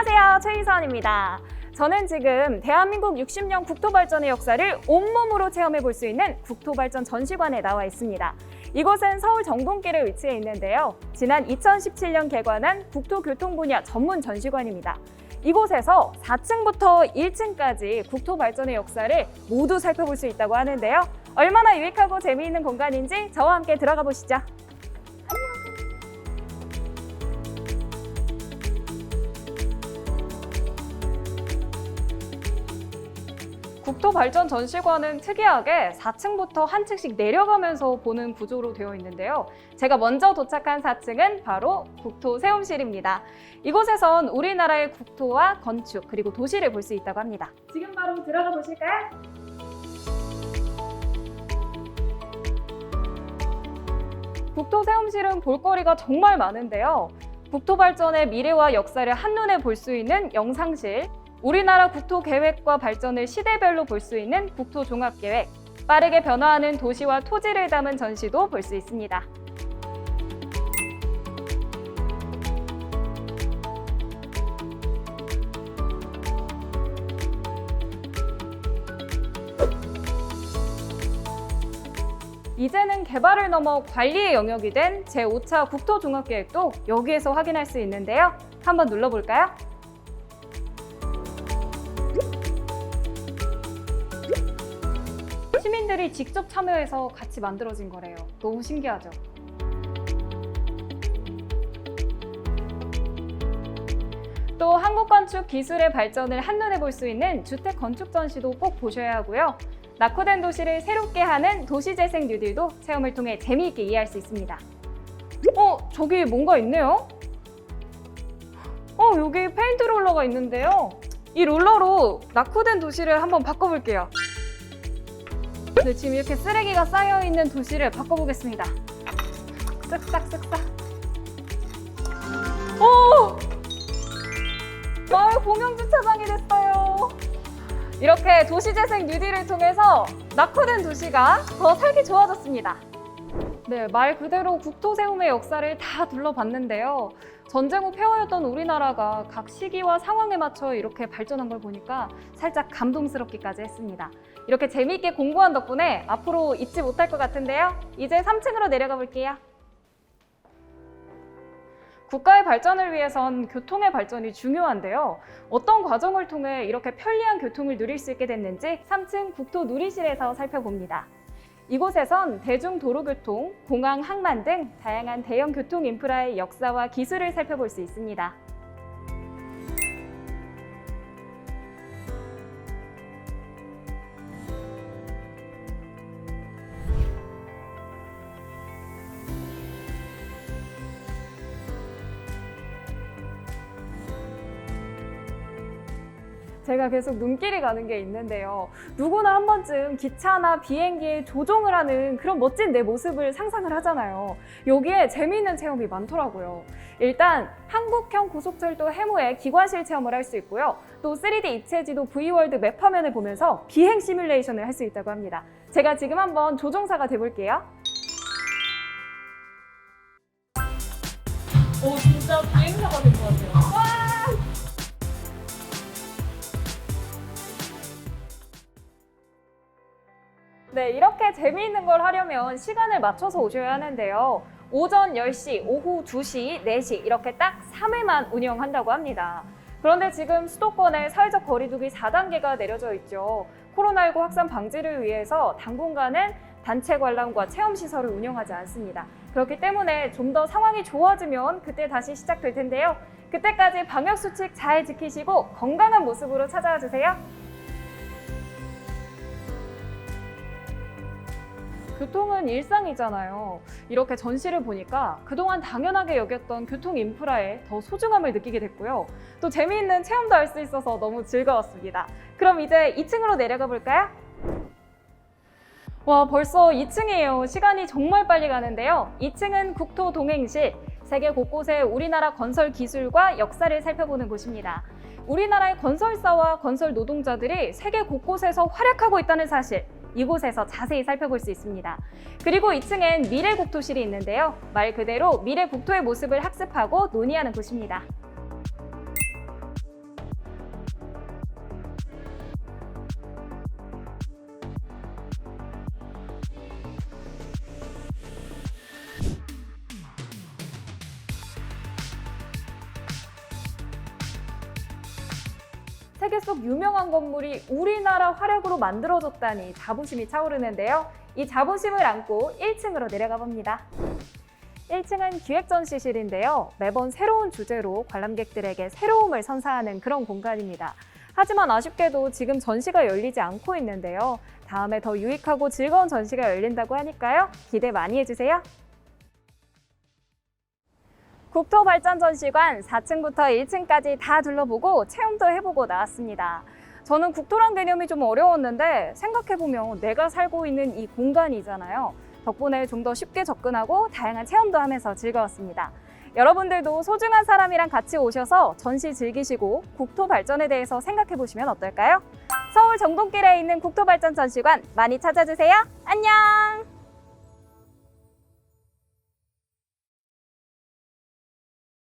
안녕하세요. 최희선입니다. 저는 지금 대한민국 60년 국토발전의 역사를 온몸으로 체험해 볼 수 있는 국토발전 전시관에 나와 있습니다. 이곳은 서울 정동길에 위치해 있는데요. 지난 2017년 개관한 국토교통 분야 전문 전시관입니다. 이곳에서 4층부터 1층까지 국토발전의 역사를 모두 살펴볼 수 있다고 하는데요. 얼마나 유익하고 재미있는 공간인지 저와 함께 들어가 보시죠. 국토발전 전시관은 특이하게 4층부터 한 층씩 내려가면서 보는 구조로 되어 있는데요. 제가 먼저 도착한 4층은 바로 국토 세움실입니다. 이곳에선 우리나라의 국토와 건축 그리고 도시를 볼 수 있다고 합니다. 지금 바로 들어가 보실까요? 국토 세움실은 볼거리가 정말 많은데요. 국토 발전의 미래와 역사를 한눈에 볼 수 있는 영상실, 우리나라 국토 계획과 발전을 시대별로 볼 수 있는 국토 종합 계획, 빠르게 변화하는 도시와 토지를 담은 전시도 볼 수 있습니다. 이제는 개발을 넘어 관리의 영역이 된 제5차 국토종합계획도 여기에서 확인할 수 있는데요. 한번 눌러볼까요? 시민들이 직접 참여해서 같이 만들어진 거래요. 너무 신기하죠? 또 한국 건축 기술의 발전을 한눈에 볼 수 있는 주택 건축 전시도 꼭 보셔야 하고요. 낙후된 도시를 새롭게 하는 도시재생 뉴딜도 체험을 통해 재미있게 이해할 수 있습니다. 어, 저기 뭔가 있네요? 어, 여기 페인트 롤러가 있는데요. 이 롤러로 낙후된 도시를 한번 바꿔볼게요. 네, 지금 이렇게 쓰레기가 쌓여 있는 도시를 바꿔보겠습니다. 쓱싹 쓱싹. 오! 마을 공영 주차장이 됐어요. 이렇게 도시재생 뉴딜을 통해서 낙후된 도시가 더 살기 좋아졌습니다. 네, 말 그대로 국토세움의 역사를 다 둘러봤는데요. 전쟁 후 폐허였던 우리나라가 각 시기와 상황에 맞춰 이렇게 발전한 걸 보니까 살짝 감동스럽기까지 했습니다. 이렇게 재미있게 공부한 덕분에 앞으로 잊지 못할 것 같은데요. 이제 3층으로 내려가 볼게요. 국가의 발전을 위해선 교통의 발전이 중요한데요. 어떤 과정을 통해 이렇게 편리한 교통을 누릴 수 있게 됐는지 3층 국토 누리실에서 살펴봅니다. 이곳에선 대중도로교통, 공항, 항만 등 다양한 대형 교통 인프라의 역사와 기술을 살펴볼 수 있습니다. 제가 계속 눈길이 가는 게 있는데요. 누구나 한 번쯤 기차나 비행기에 조종을 하는 그런 멋진 내 모습을 상상을 하잖아요. 여기에 재미있는 체험이 많더라고요. 일단 한국형 고속철도 해무의 기관실 체험을 할 수 있고요. 또 3D 입체지도 V월드 맵 화면을 보면서 비행 시뮬레이션을 할 수 있다고 합니다. 제가 지금 한번 조종사가 돼볼게요. 오 진짜 비행사가 된것 같아요. 네, 이렇게 재미있는 걸 하려면 시간을 맞춰서 오셔야 하는데요. 오전 10시, 오후 2시, 4시 이렇게 딱 3회만 운영한다고 합니다. 그런데 지금 수도권에 사회적 거리두기 4단계가 내려져 있죠. 코로나19 확산 방지를 위해서 당분간은 단체 관람과 체험 시설을 운영하지 않습니다. 그렇기 때문에 좀 더 상황이 좋아지면 그때 다시 시작될 텐데요. 그때까지 방역 수칙 잘 지키시고 건강한 모습으로 찾아와 주세요. 교통은 일상이잖아요. 이렇게 전시를 보니까 그동안 당연하게 여겼던 교통 인프라의 더 소중함을 느끼게 됐고요. 또 재미있는 체험도 할 수 있어서 너무 즐거웠습니다. 그럼 이제 2층으로 내려가 볼까요? 와, 벌써 2층이에요. 시간이 정말 빨리 가는데요. 2층은 국토 동행실, 세계 곳곳의 우리나라 건설 기술과 역사를 살펴보는 곳입니다. 우리나라의 건설사와 건설 노동자들이 세계 곳곳에서 활약하고 있다는 사실, 이곳에서 자세히 살펴볼 수 있습니다. 그리고 2층엔 미래국토실이 있는데요. 말 그대로 미래국토의 모습을 학습하고 논의하는 곳입니다. 세계 속 유명한 건물이 우리나라 활약으로 만들어졌다니 자부심이 차오르는데요. 이 자부심을 안고 1층으로 내려가 봅니다. 1층은 기획전시실인데요. 매번 새로운 주제로 관람객들에게 새로움을 선사하는 그런 공간입니다. 하지만 아쉽게도 지금 전시가 열리지 않고 있는데요. 다음에 더 유익하고 즐거운 전시가 열린다고 하니까요. 기대 많이 해주세요. 국토발전전시관 4층부터 1층까지 다 둘러보고 체험도 해보고 나왔습니다. 저는 국토란 개념이 좀 어려웠는데 생각해보면 내가 살고 있는 이 공간이잖아요. 덕분에 좀 더 쉽게 접근하고 다양한 체험도 하면서 즐거웠습니다. 여러분들도 소중한 사람이랑 같이 오셔서 전시 즐기시고 국토 발전에 대해서 생각해 보시면 어떨까요? 서울 정동길에 있는 국토발전 전시관 많이 찾아주세요. 안녕!